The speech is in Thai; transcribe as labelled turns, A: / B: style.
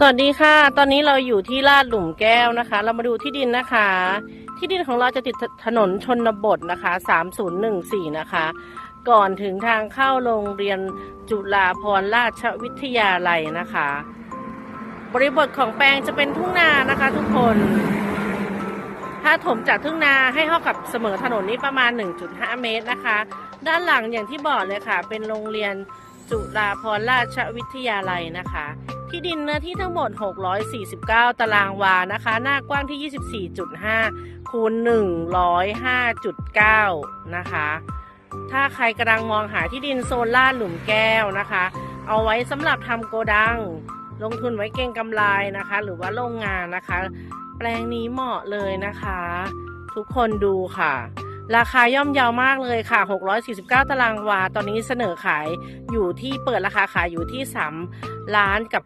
A: สวัสดีค่ะ ตอนนี้เราอยู่ที่ลาดหลุมแก้วนะคะ เรามาดูที่ดินนะคะ ที่ดินของเราจะติดถนนชนบทนะคะ 3014 นะคะ ก่อนถึงทางเข้าโรงเรียนจุฬาภรราชวิทยาลัยนะคะ บริบทของแปลงจะเป็นทุ่งนานะคะ ทุกคน ถ้าถมจากทุ่งนาให้เท่ากับเสมอถนนนี้ประมาณ 1.5 เมตรนะคะ ด้านหลังอย่างที่บอกเลยค่ะ เป็นโรงเรียนจุฬาภรราชวิทยาลัยนะคะ ที่ดินเนื้อที่ทั้งหมด 649 ตารางวานะคะ หน้ากว้างที่ 24.5 คูณ 105.9 นะคะ ถ้าใครกำลังมองหาที่ดินโซนลาดหลุมแก้วนะคะ เอาไว้สำหรับทำโกดัง ลงทุนไว้เก่งกำไรนะคะ หรือว่าโรงงานนะคะ แปลงนี้เหมาะเลยนะคะ ทุกคนดูค่ะราคาย่อมเยาวมากเลยค่ะ 649 ตารางวา ตอนนี้เสนอขายอยู่ที่เปิดราคาขายอยู่ที่ 3 ล้านกับ